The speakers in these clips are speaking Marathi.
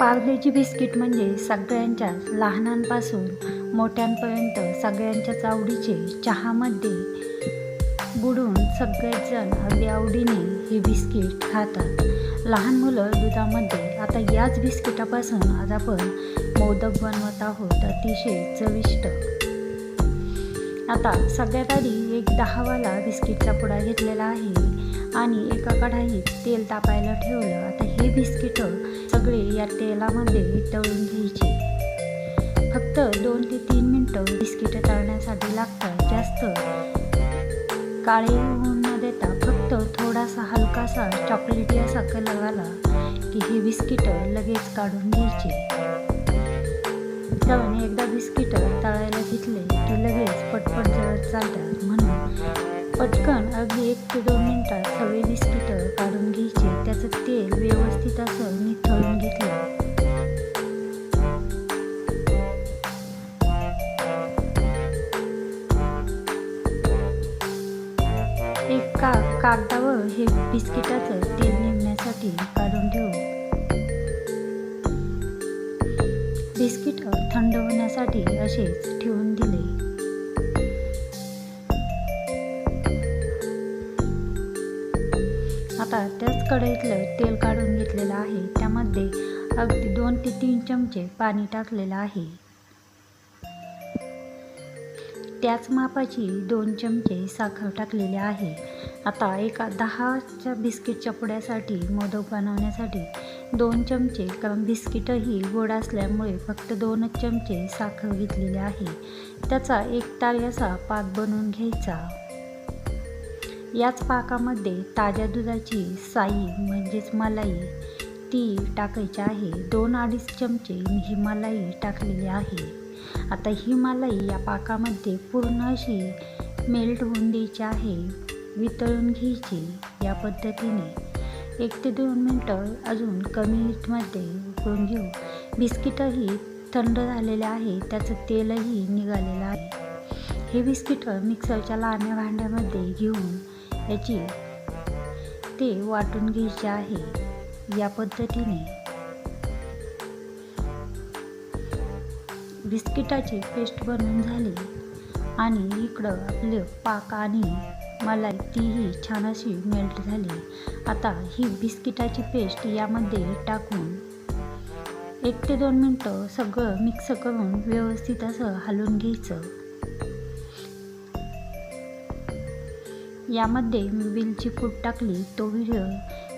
पार्लेजी बिस्किट म्हणजे सगळ्यांच्या लहानांपासून मोठ्यांपर्यंत सगळ्यांच्याच आवडीचे चहामध्ये बुडून सगळेजण अगदी आवडीने हे बिस्किट खातात. लहान मुलं दुधामध्ये आता याच बिस्किटापासून आज आपण मोदक बनवत आहोत अतिशय चविष्ट. आता सगळ्यात आधी एक दहावाला बिस्किटचा पुडा घेतलेला आहे आणि एका कढाईत तेल तापायला ठेवलं. आता हे बिस्किटं या तेलामध्ये तळून घ्यायचे. फक्त दोन ते तीन मिनटं बिस्किट तळण्यासाठी लागतात जास्त काळे होऊन न देता फक्त थोडासा हलकासा चॉकलेटी असा कलर आला की हे बिस्किट लगेच काढून घ्यायचे. कारण एकदा बिस्किट तळायला घेतले की लगेच पटपट जळत चालतात. म्हणून पटकन अगदी एक ते दोन मिनटात का कागदावर हे बिस्किटाचं तेल निघण्यासाठी काढून ठेवू? बिस्किट थंड होण्यासाठी असेच ठेवून दिले. आता त्याच कढईतलं तेल काढून घेतलेलं आहे. त्यामध्ये अगदी दोन ते तीन चमचे पाणी टाकलेलं आहे. त्याच मापाची दोन चमचे साखर टाकलेली आहे. आता एका दहाच्या बिस्किटच्या पुड्यासाठी मोदक बनवण्यासाठी दोन चमचे कारण बिस्किटही गोड असल्यामुळे फक्त दोनच चमचे साखर घेतलेली आहे. त्याचा एक तारी असा पाक बनवून घ्यायचा. याच पाकामध्ये ताज्या दुधाची साई म्हणजेच मलाई ती टाकायची आहे. दोन अडीच चमचे मी ही मलाई टाकलेली आहे. आता ही मलाई या पाकामध्ये पूर्ण अशी मेल्ट होऊन द्यायची आहे. वितळून घ्यायची या पद्धतीने. एक ते दोन मिनटं अजून कमी हीटमध्ये उकळून घेऊ. बिस्किटंही थंड झालेले आहे त्याचं तेलही निघालेलं आहे. हे बिस्किटं मिक्सरच्या लहान्या भांड्यामध्ये घेऊन याची ते वाटून घ्यायचे आहे. या पद्धतीने. बिस्किटाची पेस्ट बनवून झाली आणि इकडं आपलं पाक आणि मलाई तीही छान अशी मेल्ट झाली. आता ही बिस्किटाची पेस्ट यामध्ये टाकून एक ते दोन मिनटं सगळं मिक्स करून व्यवस्थित असं हलवून घ्यायचं. यामध्ये मी वेलची पूड टाकली तो व्हिडिओ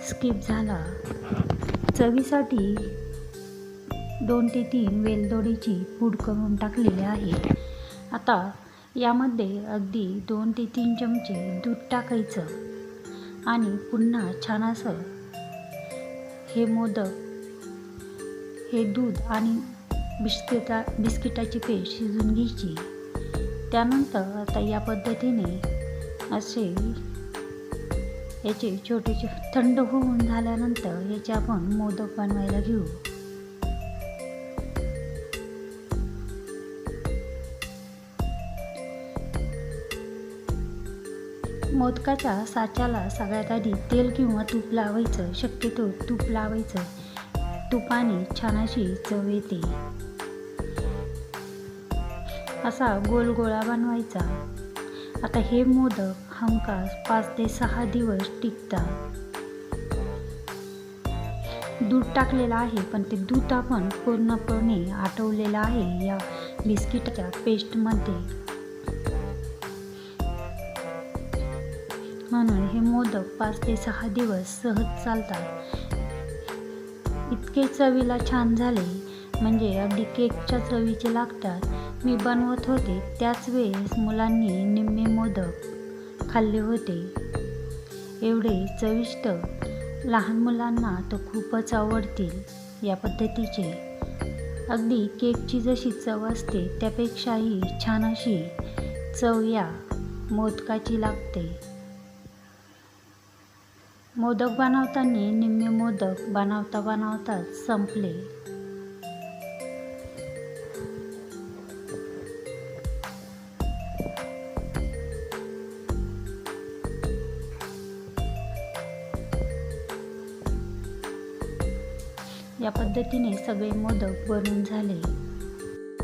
स्किप झाला. चवीसाठी दोन ते तीन वेलदोडीची पूड करून टाकलेली आहे. आता यामध्ये अगदी दोन ते तीन चमचे दूध टाकायचं आणि पुन्हा छान असं हे मोदक हे दूध आणि बिस्किटा बिस्किटाची पेस्ट शिजून घ्यायची. त्यानंतर आता या पद्धतीने असे याचे छोटे छोटे थंड होऊन झाल्यानंतर याचे आपण मोदक बनवायला घेऊ. मोदकाच्या साच्याला सगळ्यात आधी तेल किंवा तूप लावायचं. शक्यतो तूप लावायचं. तुपाने छान अशी चव येते. असा गोल गोळा बनवायचा. आता हे मोदक हमखास पाच ते सहा दिवस टिकतात. दूध टाकलेलं आहे पण ते दूध आपण पूर्णपणे आटवलेलं आहे या बिस्किटच्या पेस्टमध्ये म्हणून हे मोदक पाच ते सहा दिवस सहज चालतात. इतके चवीला छान झाले म्हणजे अगदी केकच्या चवीचे लागतात. मी बनवत होते त्याच वेळेस मुलांनी निम्मे मोदक खाल्ले होते. एवढे चविष्ट. लहान मुलांना तर खूपच आवडतील या पद्धतीचे. अगदी केकची जशी चव असते त्यापेक्षाही छान अशी चव या मोदकाची लागते. मोदक बनवताना निम्मे मोदक बनवता बनवताच संपले. या पद्धतीने सगळे मोदक बनून झाले.